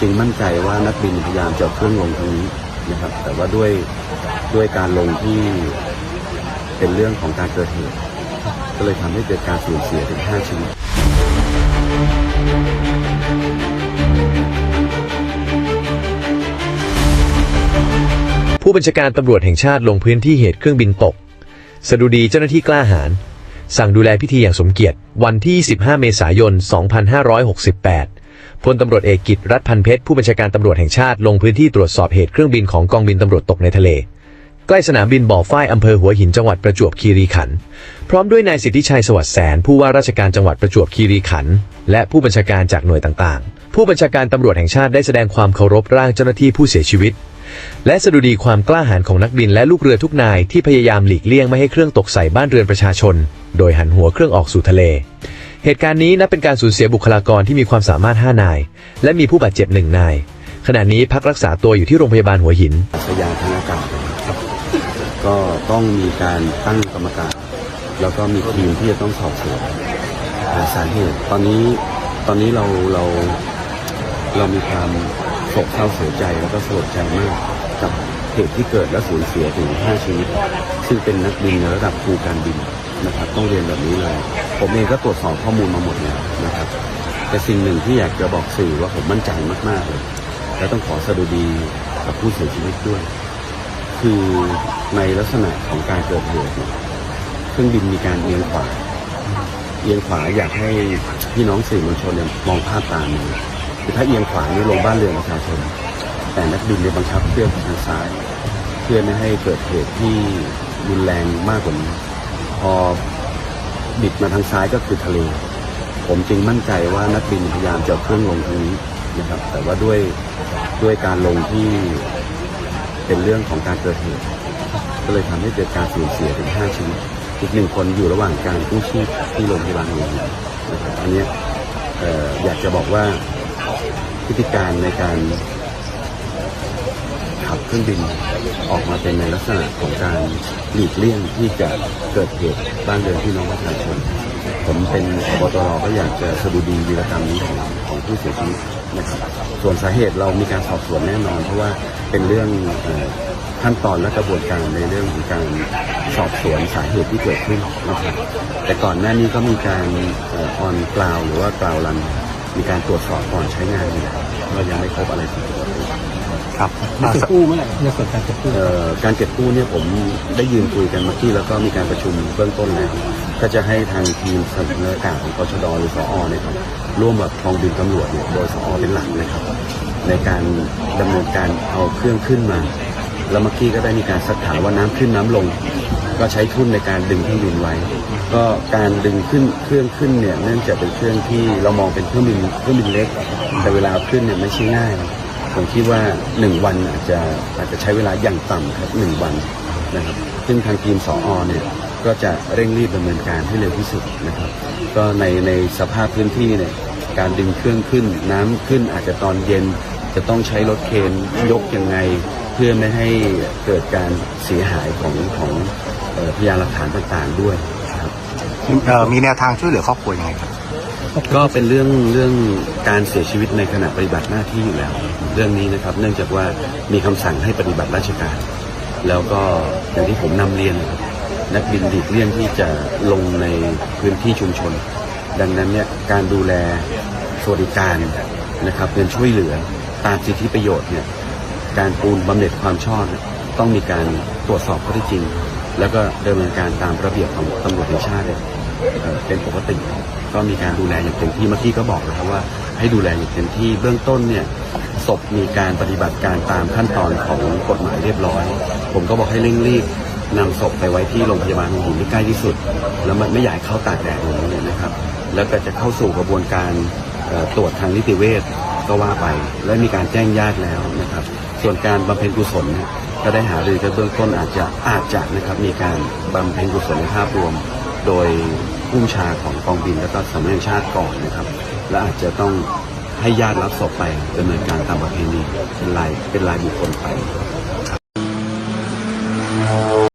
จริงมั่นใจว่านักบินพยายามจะเอาเครื่องลงตรงนี้นะครับ แต่ว่าด้วยด้วยการลงที่เป็นเรื่องของการเกิดเหตุ ก็เลยทำให้เกิดการสูญเสียถึง5ชีวิตผู้บัญชาการตำรวจแห่งชาติลงพื้นที่เหตุเครื่องบินตก สดุดีเจ้าหน้าที่กล้าหาญสั่งดูแลพิธีอย่างสมเกียรติ วันที่ 15 เมษายน 2568 พลตำรวจเอกกิตรัฐพันเพชรผู้บัญชาการตำรวจแห่งชาติลงพื้นที่ตรวจสอบเหตุเครื่องบินของกองบินตำรวจตกในทะเล ใกล้สนามบินบ่อฝ้ายอำเภอหัวหินจังหวัดประจวบคีรีขันธ์พร้อมด้วยนายสิทธิชัยสวัสดิ์แสน ผู้ว่าราชการจังหวัดประจวบคีรีขันธ์และผู้บัญชาการจากหน่วยต่างๆ ผู้บัญชาการตำรวจแห่งชาติได้แสดงความเคารพร่างเจ้าหน้าที่ผู้เสียชีวิต และสดุดีความกล้าหาญของนักบินและลูกเรือทุกนายที่พยายามหลีกเลี่ยงไม่ให้เครื่องตกใส่บ้านเรือนประชาชน โดยหันหัวเครื่องออกสู่ทะเล เหตุการณ์นี้นับเป็นการสูญเสียบุคลากรที่มีความสามารถ 5 นาย และมีผู้บาดเจ็บหนึ่งนาย ขณะนี้พักรักษาตัวอยู่ที่โรงพยาบาลหัวหินอัศยานทางอากาศนะครับ ก็ต้องมีการตั้งกรรมการ แล้วก็มีทีมที่จะต้องสอบสวนหาสาเหตุ ตอนนี้ตอนนี้เราเราเรามีความโศกเศร้าเสียใจแล้วก็สลดใจมากกับเหตุที่เกิดและสูญเสียถึง 5 ชีวิต ซึ่งเป็นนักบินในระดับครูการบินนะครับ ต้องเรียนแบบนี้เลย ผมเองก็ตรวจสอบข้อมูลมาหมดแล้วนะครับ แต่สิ่งหนึ่งที่อยากจะบอกสื่อว่าผมมั่นใจมากๆเลยและต้องขอสดุดีกับผู้เสียชีวิตด้วย คือในลักษณะของการเกิดเหตุเครื่องบินมีการเอียงขวาเอียงขวาอยากให้พี่น้องสื่อมวลชนมองภาพตามนี้คือถ้าเอียงขวานี่ลงบ้านเรือนประชาชน แต่นักบินเนี่ยบังคับเครื่องไปทางซ้าย เพื่อไม่ให้เกิดเหตุที่รุนแรงมากกว่านี้พอ บิดมาทางซ้ายก็คือทะเล ผมจึงมั่นใจว่านักบินพยายามจะเครื่องลงทางนี้นะครับ แต่ว่าด้วยด้วยการลงที่เป็นเรื่องของการเกิดเหตุ ก็เลยทำให้เกิดการสูญเสียถึง5ชีวิตอีกหนึ่งคนอยู่ระหว่างการกู้ชีพที่โรงพยาบาลหัวหินะครับอันนี้ยเอ่ออยากจะบอกว่าพฤติการในการ ขับเครื่องบินออกมาเป็นในลักษณะของการหลีกเลี่ยงที่จะเกิดเหตุบ้านเรือนพี่น้องประชาชนผมเป็นบตรก็อยากจะสดุดีวีรกรรมนี้ของของผู้เสียชีวิตนะครับส่วนสาเหตุเรามีการสอบสวนแน่นอน เพราะว่าเป็นเรื่องขั้นตอนและกระบวนการในเรื่องของการสอบสวนสาเหตุที่เกิดขึ้นนะครับแต่ก่อนหน้านี้ก็มีการออนกล่าวหรือว่ากล่าวรันมีการตรวจสอบก่อนใช้งานอยู่เรายังไม่พบอะไรผิดปกติ ครับเก็บกู้เมื่อไหร่ในส่วนการเก็บกู้เอ่อการเก็บกู้เนี่ยผมได้ยืนคุยกันเมื่อกี้แล้วก็มีการประชุมเบื้องต้นแล้วก็จะให้ทางทีมสำนักอากาศของกชดหรือสอเนี่ยครับร่วมกับกองบินตำรวจเนี่ยโดยสอเป็นหลักนะครับ ในการดำเนินการเอาเครื่องขึ้นมา แล้วเมื่อกี้ก็ได้มีการสักถามว่าน้ำขึ้นน้ำลง ก็ใช้ทุ่นในการดึงเครื่องบินไว้ ก็การดึงขึ้นเครื่องขึ้นเนี่ยเนื่องจากเป็นเครื่องที่เรามองเป็นเครื่องบินเครื่องบินเล็ก แต่เวลาเอาขึ้นเนี่ยไม่ใช่ง่าย ผมคิดว่าหนึ่งวันอาจจะอาจจะใช้เวลาอย่างต่ำครับหนึ่งวันนะครับซึ่งทางทีมสออเนี่ยก็จะเร่งรีบดำเนินการให้เร็วที่สุดนะครับ ก็ในในสภาพพื้นที่เนี่ยการดึงเครื่องขึ้นน้ำขึ้นอาจจะตอนเย็นจะต้องใช้รถเคนยกยังไง เพื่อไม่ให้เกิดการเสียหายของของออพยานหลักฐานต่างๆด้วยครับมีแนวทางช่วยเหลือครอบครัวยังไงครับ ก็เป็นเรื่องเรื่องการเสียชีวิตในขณะปฏิบัติหน้าที่อยู่แล้ว เรื่องนี้นะครับ เนื่องจากว่ามีคำสั่งให้ปฏิบัติราชการ แล้วก็อย่างที่ผมนำเรียนนะครับนักบินหลีกเลี่ยงที่จะลงในพื้นที่ชุมชน ดังนั้นเนี่ยการดูแลสวัสดิการนะครับเงินช่วยเหลือตามสิทธิประโยชน์เนี่ยการปูนบำเหน็จความชอบต้องมีการตรวจสอบข้อเท็จจริง แล้วก็ดำเนินการตามระเบียบของตำรวจแห่งชาติเนี่ยเป็นปกติ ก็มีการดูแลอย่างเต็มที่เมื่อกี้ก็บอกนะครับว่าให้ดูแลอย่างเต็มที่เบื้องต้นเนี่ยศพมีการปฏิบัติการตามขั้นตอนของกฎหมายเรียบร้อย ผมก็บอกให้เร่งรีบนำศพไปไว้ที่โรงพยาบาลหัวหินที่ใกล้ที่สุด แล้วมันไม่อยากเข้าตากแดดอย่างนี้เนี่ยนะครับ แล้วก็จะเข้าสู่กระบวนการตรวจทางนิติเวชก็ว่าไป และมีการแจ้งญาติแล้วนะครับ ส่วนการบำเพ็ญกุศลเนี่ยก็ได้หารือกันเบื้องต้นอาจจะอาจจะนะครับมีการบำเพ็ญกุศลในภาพรวม โดย ผู้ชาของกองบินและก็สำนักงานชาติก่อนนะครับ และอาจจะต้องให้ญาติรับศพไปดำเนินการตามประเพณีเป็นรายเป็นรายบุคคลไป